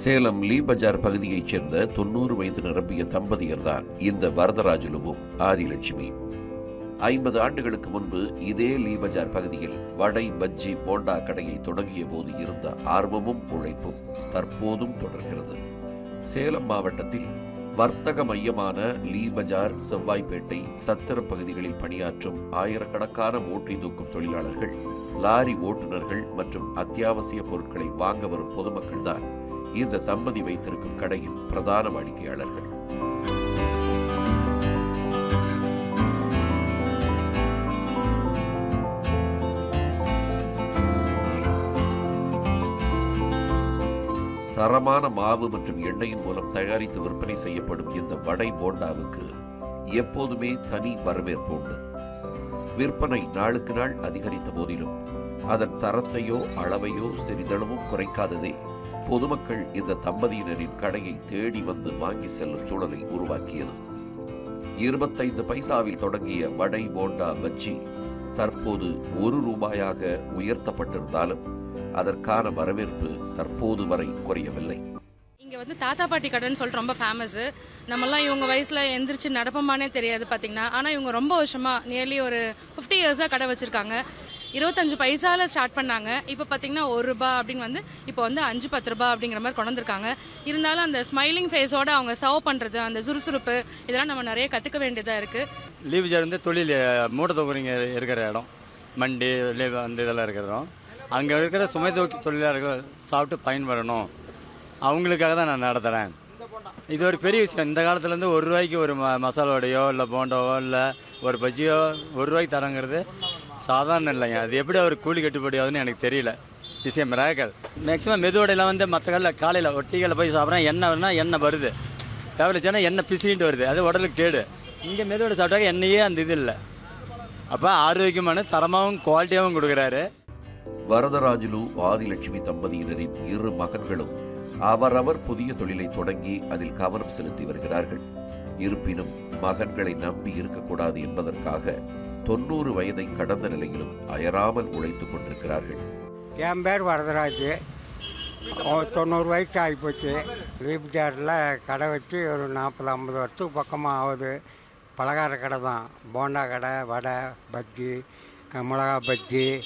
சேலம் லீ பஜார் பகுதியைச் சேர்ந்த தொண்ணூறு வயது நிரம்பிய தம்பதியர்தான் இந்த வரதராஜுலுவும் ஆதிலட்சுமி. ஐம்பது ஆண்டுகளுக்கு முன்பு இதே லீ பஜார் பகுதியில் வடை பஜ்ஜி போண்டா கடையை தொடங்கிய போது இருந்த ஆர்வமும் உழைப்பும் தற்போதும் தொடர்கிறது. சேலம் மாவட்டத்தில் வர்த்தக மையமான லீ பஜார் செவ்வாய்ப்பேட்டை சத்திரம் பகுதிகளில் பணியாற்றும் ஆயிரக்கணக்கான மூட்டை தூக்கும் தொழிலாளர்கள் லாரி ஓட்டுநர்கள் மற்றும் அத்தியாவசிய பொருட்களை வாங்க வரும் பொதுமக்கள்தான் இந்த தம்பதி வைத்திருக்கும் கடையின் பிரதான வாடிக்கையாளர்கள். தரமான மாவு மற்றும் எண்ணெயின் மூலம் தயாரித்து விற்பனை செய்யப்படும் இந்த வடை போண்டாவுக்கு எப்போதுமே தனி வரவேற்பு உண்டு. விற்பனை நாளுக்கு நாள் அதிகரித்த போதிலும் அதன் தரத்தையோ அளவையோ சிறிதளவும் குறைக்காததே பொதுமக்கள் இந்த தம்பதியினரின் கடையை தேடி வந்து வாங்கி செல்லும் சூழலை உருவாக்கியது. இருபத்தைந்து பைசாவில் தொடங்கிய வடை போண்டா பஜ்ஜி தற்போது ஒரு ரூபாயாக உயர்த்தப்பட்டிருந்தாலும் அதற்கான வரவேற்பு தற்போது வரை குறையவில்லை. இங்கே வந்து தாத்தா பாட்டி கடைன்னு சொல்லிட்டு ரொம்ப ஃபேமஸ் நம்மலாம் இவங்க வயசில் எந்திரிச்சு நடப்போமானே தெரியாது பார்த்தீங்கன்னா ஆனால் இவங்க ரொம்ப வருஷமாக நியர்லி ஒரு ஃபிஃப்டி இயர்ஸாக கடை வச்சுருக்காங்க. இருபத்தஞ்சு பைசால ஸ்டார்ட் பண்ணாங்க. இப்போ பார்த்தீங்கன்னா ஒரு ரூபா அப்படின்னு வந்து இப்போ வந்து அஞ்சு பத்து ரூபா அப்படிங்கிற மாதிரி கொண்டு வந்திருக்காங்க. இருந்தாலும் அந்த ஸ்மைலிங் ஃபேஸோட அவங்க சர்வ் பண்ணுறது அந்த சுறுசுறுப்பு இதெல்லாம் நம்ம நிறைய கற்றுக்க வேண்டியதாக இருக்குது லீவ்ஜர் வந்து தொழில் மூட தொகுதிங்க இருக்கிற இடம். மண்டி லீவ் அந்த இதெல்லாம் இருக்கிற இடம். அங்கே இருக்கிற சுமை தூக்கி தொழிலாளர்கள் சாப்பிட்டு பயன்பெறணும் அவங்களுக்காக தான் நான் நடத்துகிறேன் இது ஒரு பெரிய விஷயம். இந்த காலத்துலேருந்து ஒரு ரூபாய்க்கு ஒரு ம இல்லை போண்டாவோ இல்லை ஒரு பஜ்ஜியோ ஒரு ரூபாய்க்கு தரங்கிறது சாதாரண இல்லைங்க. அது எப்படி அவர் கூலி கட்டுப்படி ஆகுதுன்னு எனக்கு தெரியல. டிசிஎம் மிராக்கல் மேக்ஸிமம் மெதுவடையில் வந்து மற்ற காலையில் காலையில் ஒட்டிகளில் போய் சாப்பிட்றேன். எண்ணெய் வருதுன்னா எண்ணெய் வருது. தேவையில்லைச்சுன்னா எண்ணெய் பிசிக்கிட்டு வருது. அது உடலுக்கு கேடு. இங்கே மெதுவடை சாப்பிட்டாக்க எண்ணெயே அந்த இது இல்லை. அப்போ ஆரோக்கியமான தரமாகவும் குவாலிட்டியாகவும் கொடுக்குறாரு. வரதராஜுலு ஆதிலட்சுமி தம்பதியினரின் இரு மகன்களும் அவரவர் புதிய தொழிலை தொடங்கி அதில் கவனம் செலுத்தி வருகிறார்கள். இருப்பினும் மகன்களை நம்பி இருக்கக்கூடாது என்பதற்காக தொண்ணூறு வயதை கடந்த நிலையிலும் அயராமல் உழைத்துக் கொண்டிருக்கிறார்கள். என் பேர் வரதராஜ். தொண்ணூறு வயசு ஆகிப்போச்சு. ரீப்ஜாரில் கடை வச்சு ஒரு நாற்பது ஐம்பது வருஷத்துக்கு பக்கமாக ஆகுது. பலகார கடை தான். போண்டா கடை வடை பஜ்ஜி மிளகா பஜ்ஜி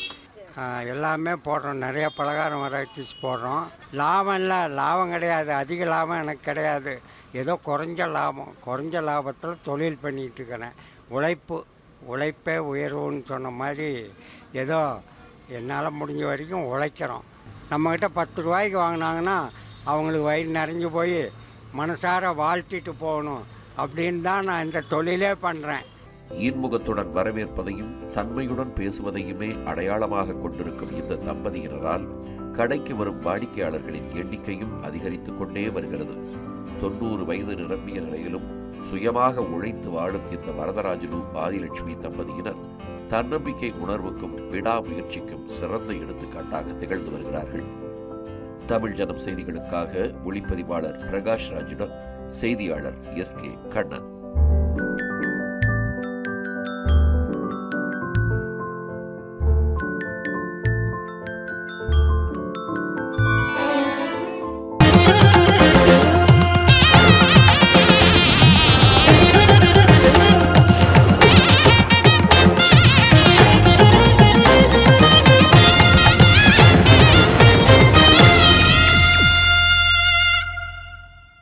எல்லாமே போடுறோம். நிறைய பலகாரம் வெரைட்டிஸ் போடுறோம். லாபம் இல்லை. லாபம் கிடையாது. அதிக லாபம் எனக்கு கிடையாது. ஏதோ குறைஞ்ச லாபம். குறைஞ்ச லாபத்தில் தொழில் பண்ணிகிட்டு இருக்கிறேன். உழைப்பு. உழைப்பே உயர்வுன்னு சொன்ன மாதிரி ஏதோ என்னால் முடிஞ்ச வரைக்கும் உழைக்கிறோம். நம்மக்கிட்ட பத்து ரூபாய்க்கு வாங்கினாங்கன்னா அவங்களுக்கு வயிறு நிறைஞ்சு போய் மனசார வாழ்த்திட்டு போகணும் அப்படின்னு தான் நான் இந்த தொழிலே பண்ணுறேன் ஈன்முகத்துடன் வரவேற்பதையும் தன்மையுடன் பேசுவதையுமே அடையாளமாக கொண்டிருக்கும் இந்த தம்பதியினரால் கடைக்கு வரும் வாடிக்கையாளர்களின் எண்ணிக்கையும் அதிகரித்துக் கொண்டே வருகிறது. தொண்ணூறு வயது நிரம்பிய நிலையிலும் சுயமாக உழைத்து வாழும் இந்த வரதராஜலு ஆதிலட்சுமி தம்பதியினர் தன்னம்பிக்கை உணர்வுக்கும் விடாமுயற்சிக்கும் சிறந்த எடுத்துக்காட்டாக திகழ்ந்து வருகிறார்கள். தமிழ் ஜனம் செய்திகளுக்காக ஒளிப்பதிவாளர் பிரகாஷ் ராஜுடன் செய்தியாளர் எஸ் கே கண்ணன்.